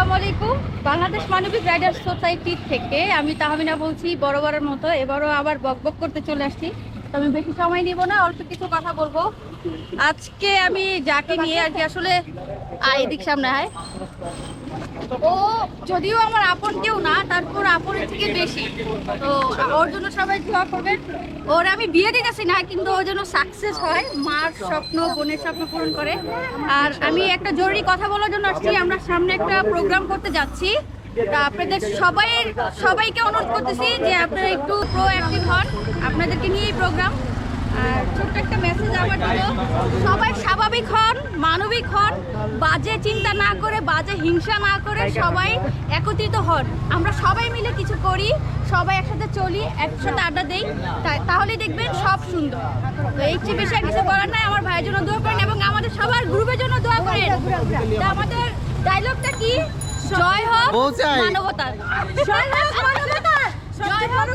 আসসালামু আলাইকুম। বাংলাদেশ মানবিক রাইডার সোসাইটি থেকে আমি তাহমিনা বলছি মতো। এবারও আবার বকবক করতে চলে আসছি। তো আমি বেশি সময় নিব না, অল্প কিছু কথা বলব। আজকে আমি যাকে নিয়ে আর কি আসলে এদিক সামনে হয় ও, যদিও আমার আপন কেউ না, তারপর আপনের থেকে বেশি। তো ওর জন্য সবাই দোয়া করবেন। ওর আমি বিয়ে দিতেছি না, কিন্তু ওর জন্য সাকসেস হয়। মার স্বপ্ন, বোনের স্বপ্ন পূরণ করে। আর আমি একটা জরুরি কথা বলার জন্য আসছি। আমরা সামনে একটা প্রোগ্রাম করতে যাচ্ছি। আপনাদের সবাই সবাইকে অনুরোধ করতেছি যে আপনারা একটু প্রো অ্যাক্টিভ হন। আপনাদেরকে নিয়েই প্রোগ্রাম আর ছোট্ট একটা মেসেজ আমার দিল সবাই স্বাভাবিক হন মানবিক হন বাজে চিন্তা না করে বাজে হিংসা না করে সবাই একত্রিত হন। আমরা সবাই মিলে কিছু করি সবাই একসাথে চলি একসাথে আড্ডা দেই তা- তাহলেই দেখবেন সব সুন্দর। তো এই চেয়ে বেশি কিছু করার নাই আমার ভাইয়ের জন্য দোয়া করেন এবং আমাদের সবার গ্রুপের জন্য দোয়া করেন। আমাদের ডায়লগটা কি? জয় হোক পৌঁছাই। মানবতার। জয় হোক মানবতার। জয় হোক